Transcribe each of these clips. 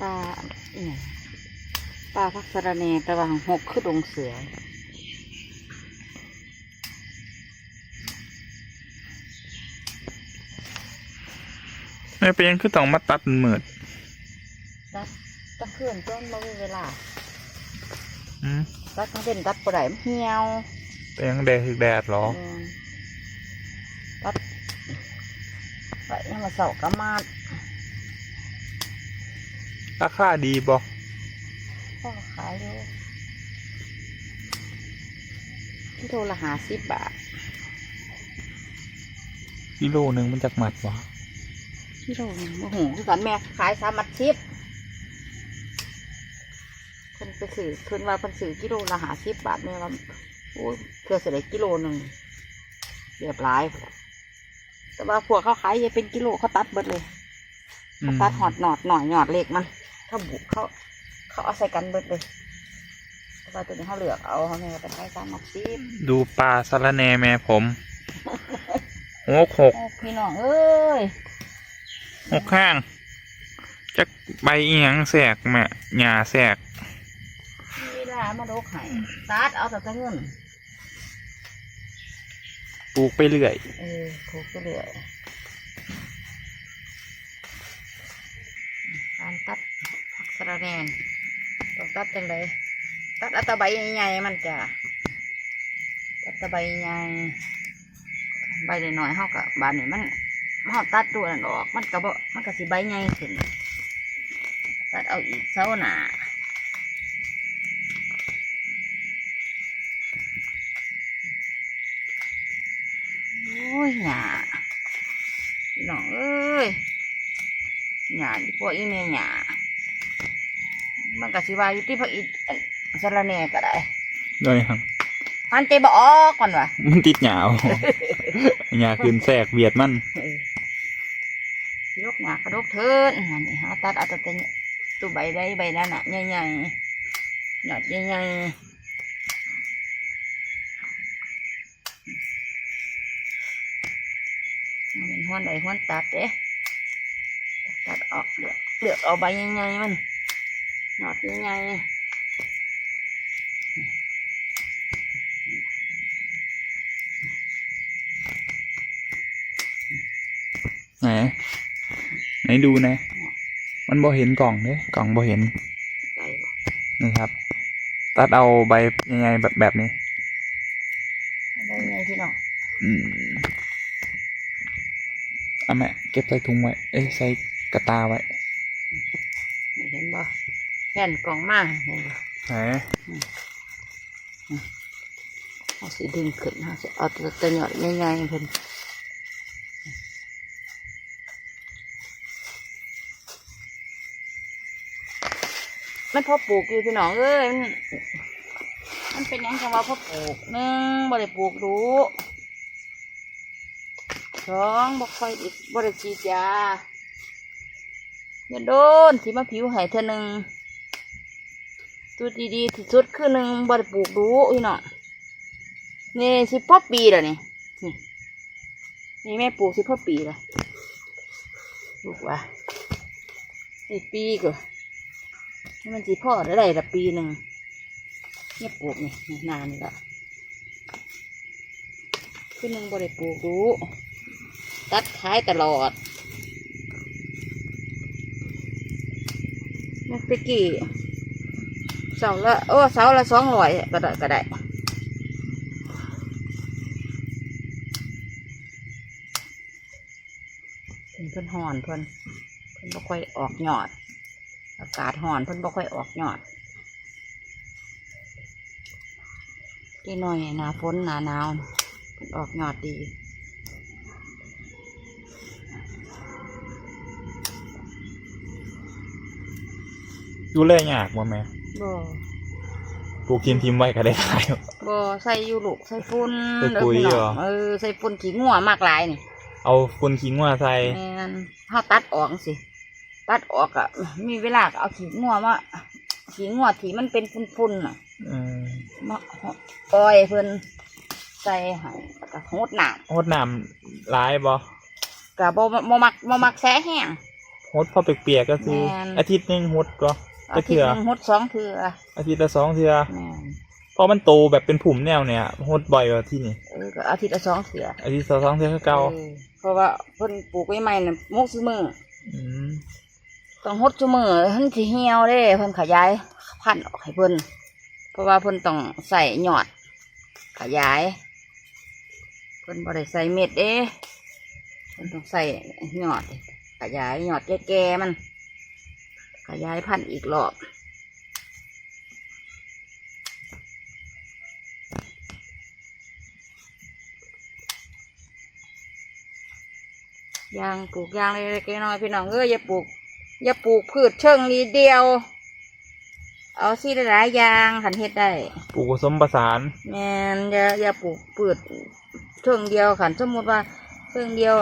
ปลาเนี่ยปลาพักสะระแหนแต่ว่าหกคือดงเสือไม่เป็นหยังคือต้องมาตัดมันมืดตัดตั้งเคลื่อนต้นมามีเวลาอืมตัดทั้งเป็นตัดปลาไหลมันเหี่ยวเป็นหยังแดดคือแดดเหรอเออตัดไปยังมาเสาร์กะมาด ราคาดีบ่พ่อขายอยู่ที่โลละหาสิบบาทกิโลหนึ่งมันจากหมัดวะที่โลหนึงโอ้โหคือกันแม่ขายสามมัดสิบคนไปสื่อคืนว่าคนสื่อกิโลละหาสิบบาทแม่ว่าโอ้ยเพื่อเสได็กิโลหนึ่งเรียบร้อยแต่ว่าพวกเขาขายยังเป็นกิโลเขาตัดเบิดเลยอืมตัดหอดหนอดหน่อยหยอดเล็กมัน เขาบุกเขาเขาเอาใส่กันเบิดเลยแต่ว่าตัวนี้เขาเหลือกเอาเขาเนี่ยไปขายสามมัดสิบดูปลาสะระแหนแม่ผมหกหกโอ้พี่น้องเอ้ยหกข้างจักใบอีหยังแสกแม่หญ้าแสกมีเวลามาโลกไห้ตัดเอาแต่แต่เงินปลูกไปเรื่อย เออถูกก็เลย การตัดผักสะระแหนนต้องตัดจังไดตัดอัตใบใหญ่ๆมันจะตัดตะใบใหญ่ใบน้อยๆเฮากับบานนี่มันเฮาตัดตัวนั่นออก มันก็บ่มันก็สิใบใหญ่ขึ้นตัดเอาอีกเสาหนาโอ้ยหยาพี่น้องเอ้ย หยาอีพวกอีเมหยามันก็สิว่าอยู่ที่พวกอีอันสะระแหน่ก็ได้ด้วยครับพันเจบออกก่อนวะมันติดหยาวหยาขึ้นแสกเบียดมันเออยกหยากระดกเทินอันนี้ฮะตัดเอาแต่เป็นตัวใบได้ใบนั้นอะใหญ่ๆหยอดใหญ่ๆมันเป็นห้วนใดห้วนตัดเด้ ตัดออกเลือกเลือกเอาใบใหญ่ๆมันหยอดใหญ่ไหน ไหนดูนะ มันบ่เห็นกล่องเด้กล่องบ่เห็นๆไปบ่นะครับ ตัดเอาใบยังไงแบบแบบนี้ได้ไงพี่น้องอืมเอาแม่เก็บใส่ถุงไว้ เอ้ยใส่ กระตาไว้นี่เห็นบ่แผ่นกล่องมาเห็นบ่ไหนเอาสีดึงขึ้นฮะสิเอาตัวตัวหยอดใหญ่ๆเพิ่นมันพอปลูกอยู่พี่น้องเอ้ยมันมันเป็นหยังจังว่าพอปลูกหนึ่งบ่ได้ปลูกดูสองบ่ค่อยอีกบ่ได้ฉีดยา อย่าโดนสิมาผิวให้เธอหนึ่งตัวดีๆที่สุดคือหนึ่งบ่ได้ปลูกดูพี่น้องนี่สิพ่อปีแล้วนี่นี่นี่แม่ปลูกสิพ่อปีแล้วปลูกว่าสิปีก็นี่มันสิพ่อได้ได้ละปีหนึ่งเนี่ยปลูกนี่นี่นานละคือหนึ่งบ่ได้ปลูกรู้ตัดขายตลอด มื่อกี้เสาละโอ้เสาละสองร้อยก็ได้ก็ได้เพิ่นเพิ่นห่อนเพิ่นเพิ่นบ่ค่อยออกยอด อากาศห่อนเพิ่นบ่ค่อยออกยอดที่น้อยหนาฝนหนาหนาวเพิ่นออกยอดดี ดูแลยากบ่แม่บ่ปลูกทีมทีมไว้ก็ได้ขาย บ่ใส่อยู่ลูกใส่ฝุ่นใส่ปุ๋ยด้พี่น้งเหรอ เออใส่ฝุ่นขี้งัวมากหลายนี่เอาคนขิงว่าใส่แม่นเฮาตัดออกสิตัดออกอะมีเวลาก็เอาขี้งัวมาขี้งัวที่มันเป็นฝุ่นๆน่ะ อืมมาปล่อยเพิ่นใส่ให้แล้วก็โหดน้โคตรน้ำร้ายบ่ำกะบ่บ่มักบ่มักแสแห้งหดพอเปียกๆก็คือ แม่น อาทิตย์หนึงหดก็ อาจะทิตเถื่ย์อหนึงหดสองเทื่ออาทิตย์ละสองเทื่อแม่นเพราะมันโตแบบเป็นผุ่มแนวเนี่ยหดบ่อยกว่าที่นี่เออก็อาทิตย์ละสองเทื่ออาทิตย์ละสองเทื่อคือเก่าออเพราะว่าเพิ่นปลูกไว้ใหม่น่ะมกซุมืออืมต้องหดซุมือเพิ่นสิเหี่ยวเด้เพิ่นขยายพันธุ์ออกให้เพิ่นเพราะว่าเพิ่นต้องใส่หยอด ขยายเพิ่นบ่ได้ใส่เม็ดเด้เพิ่นต้องใส่หยอดขยายหยอดแก่ๆมัน ขยายพันธุ์อีกรอบยางปลูกยางเล็กๆน้อยๆพี่น้องเอ้ยอย่าปลูก อย่าปลูกพืชเชิงนี้เดียว เอาสิหลายๆอย่างขันเฮ็ดได้ ปลูกผสมประสานแมนอย่าอย่าปลูกพืชเชิงเดียวขันสมมติว่าเชิงเดียว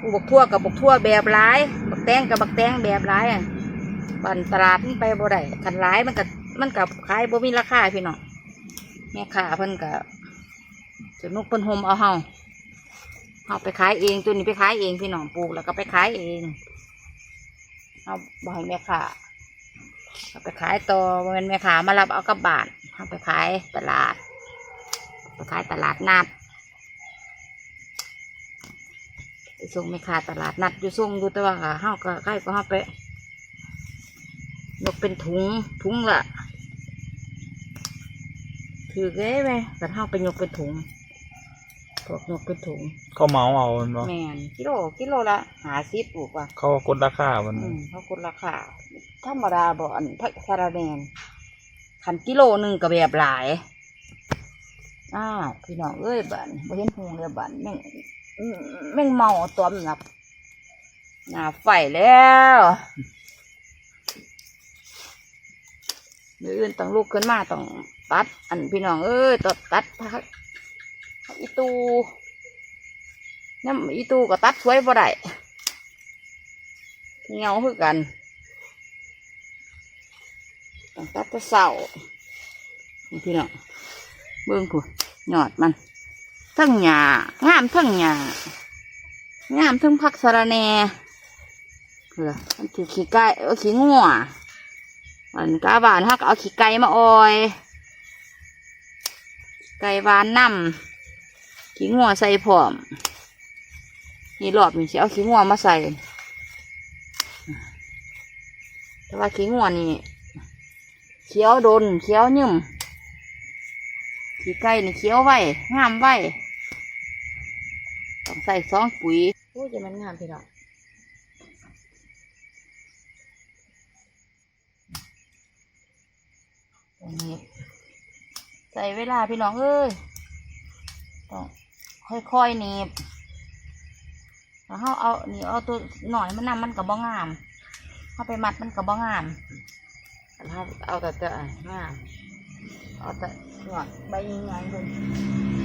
ปลูกบักทั่วกับบักทั่วแบบร้ายบักแตงกับบักแตงแบบร้ายอะ บันตลาดมันไปบ่ได้ขันร้ายมันกับมันกับขายบ่มีราคาพี่น้องแม่ค้าเพิ่นกับจะนุกเพิ่นห่มเอาเฮาเอาไปขายเองตัวนี้ไปขายเองพี่น้องปลูกแล้วก็ไปขายเองเอาบ่ให้แม่ค้าเอาไปขายต่อบ่แม่นแม่ค้ามารับเอากลับบ้านเอาไปขายตลาดไปขายตลาดนัดไปส่งแม่ค้าตลาดนัดอยู่ส่งอยู่แต่ว่าเฮาก็ใกล้ก็เฮาไป ยกเป็นถุงถุงละถือเก้ไหมแต่เฮาไปยกเป็นถุงพวกยกเป็นถุงเขาเหมาเอาเนาะแมนกิโลกิโลละหาสิบปลูกว่ะเขาก็กดราคามันอืมเขาคนราคาธรรมดาบ่อันพักสาราแดนขันกิโลหนึ่งก็แบบหลายอ้าวพี่น้องเอ้ยบันบ่เห็นหงเลยบันแม่งอื้อแม่งเมาตัวมนนับหน้าไฟแล้ว มืออื่นต้องลุกขึ้นมาต้องตัด อันพี่น้องเอ้ยต้อตัดพักอีตูน้ำอีตูก็ตัดสวยบ่ได้เงาคือกันต้องตัดต่เสาพี่น้องเบิ่งผู้ยอดมัน ทั้งหญ้างามทั้งหญ้างามทั้งผักสะรแหน่เพื่อมันถือขี้ไก่เออขี้งัว มันกาบานฮักเอาขี้ไก่มาออย ไก่หวานน้ำขี้งัวใส่พร้อม นี่รอบนี่สิเอาขี้งัวมาใส่ แต่ว่าขี้งัวนี่เขียวโดนเขียวยืมขี้ไก่นี่เคี้ยวไว้งามไว้ต้องใส่ซองปุ๋ยโอ้ยจะมันงามพี่น้อง ตรงนี้ ใส่เวลาพี่น้องเอ้ยต้องค่อยๆหนีบแล้วเขาเอานี่เอาตัวหน่อยมันนำมันกับบ้งามเขาไปมัดมันกับบ้งามแล้วเอาแต่แต่งามเอาแต่หน่อยใบยังไงเ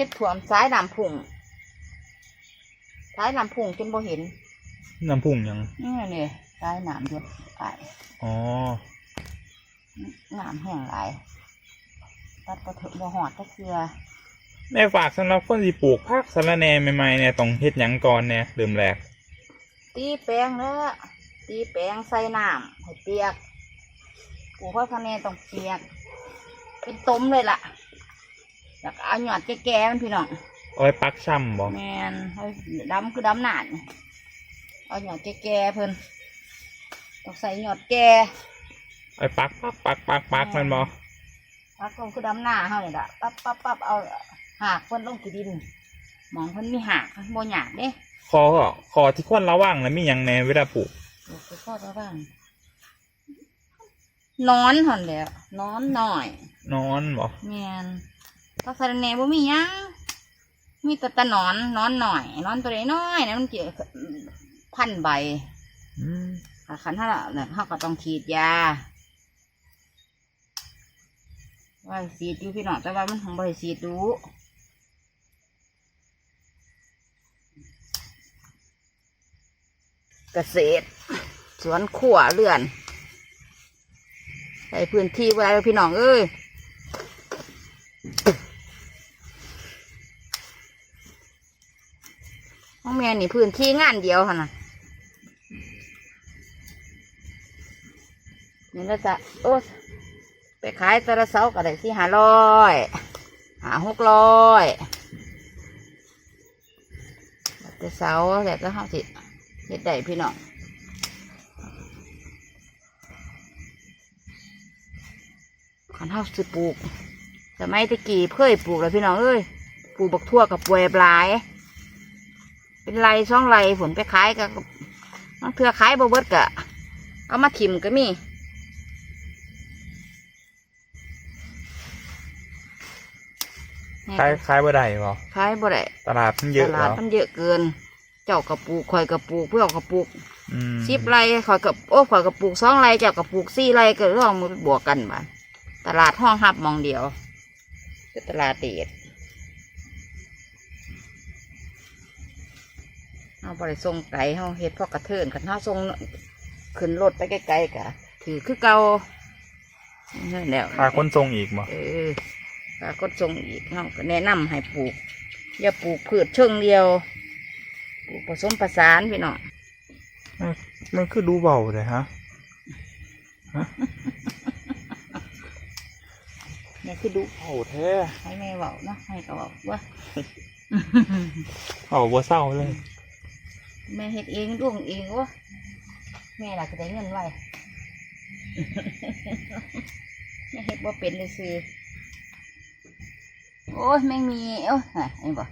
เก็บถ่วมซ้ายดำผุ่งซ้ายดำผุ่งจนบ่เห็นน้ำพุ่งยัง นี่เลยซ้ายหนามหยดไปอ๋อหนามแห้งหลายตัดกระเถอะบ่หอดตะเคือแม่ฝากสำหรับคนที่ปลูกผักสะระแหน่ใหม่ๆเนี่ยต้องเฮ็ดหยังก่อนเนี่ยเริ่มแรก ตีแป้งแล้วตีแป้งใส่น้ำให้เปียกปลูกข้าวคะแนนต้องเปียก เป็นต้มเลยล่ะ แล้วก็เอาหยอดแก่ๆมันพี่น้องเอาไว้ปักช่ำบ่แมนเอาดำคือดำหนานเอาหยอดแก่ๆเพิ่นต้องใส่หยอดแก่เอาไว้ปักปักปักปักปักมันบ่พักลงคือดำหน้าเฮานี่ล่ะปั๊บปั๊บปั๊บเอาหากเพิ่นลงกี่ดินหมองเพิ่นมีหากโบหยากเด้คอก็คอที่ควรระวังแล้วมีหยังแหน่เวลาปลูกปลูกไปก็ระบ้างนอนหอนแหล้วนอนหน่อย นอนบ่แมน พักสะระแหน่บ่มีหยังมีแต่ตะหนอนนอนหน่อยนอนตัวน้อยๆนะมันเกี่ยวพันใบอืมอะคันถ้าเนี่ยเขาก็ต้องฉีดยาว่าฉีดอยู่พี่น้องแต่ว่ามันของบริฉีดดูเกษตร สวนขั่วเรือนใส่พื้นที่ไว้แล้วพี่น้องเอ้ยห้องแม่ นี่พื้นที่งานเดียวค่ะนะนี่แล้วจะโอ้ไปขายตะละเสาก็ได้ที่หาร้อยหาหกร้อยต่เสาแต่จะห้าสิเฮ็ดได้พี่น้องขันเฮาสิปลูกสมัยตะกี้เคยปลูกแล้วพี่น้องเอ้ยปลูกบักทั่วกับปวยปลาย เป็นไรช่องไรผลไปขายกับบางเทือขายบ่เบิดกะเอามาถิ่มก็มีขายขายบ่ได้บ่ขายบ่ได้ตลาดมันเยอะตแล้ลาดวมันเยอะเกิน เจ้ากระปลูกข่อยกระปลูกเพื่อนกระปลูกอืมสิบไรข่อยกับโอ้ข่อยกระปลูกสองไรเจ้ากระปลูกสี่ไรก็ลองมือบวกกันบ้านตลาดห้องหับหมองเดียวคือตลาดเดด เอาบริส่งไก่เฮาเฮ็ดพ่อกระเทินกันเฮาส่งขึ้นรถไปไกลๆกะถือคือเก่านั่นแหล้วค่าขนส่งอีกบ่เออค่าก็ส่งอีกเฮาก็แนะนำให้ปลูก อย่าปลูกพืชเชิงเดียวปลูกผสมผสานพี่น้องมันคือดูเบาเลยฮะนี่คือดูเบาแท้ให้แม่เบาเนาะให้ก็เบาว่าเบาบ่เศร้าเลย แม่เฮ็ดเองดวงเองวะแม่หล่ะก็ได้เงินไว้แม่เฮ็ดบ่เป็นเลยซื้อโอ้ยแม่มีเอ้าไหนไอ้บ่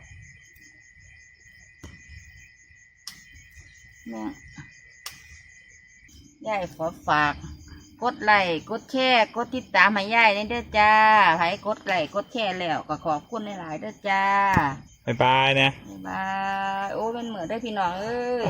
แม่ยายขอฝาก กดไลค์กดแชร์กดติดตามให้ยายเด้อจ้าไผกดไลค์กดแชร์แล้วก็ขอบคุณหลายๆเด้อจ้า บ๊ายบายนะ บ๊ายบายโอ้เป็นเหมือนได้อพี่น้องเอ้ย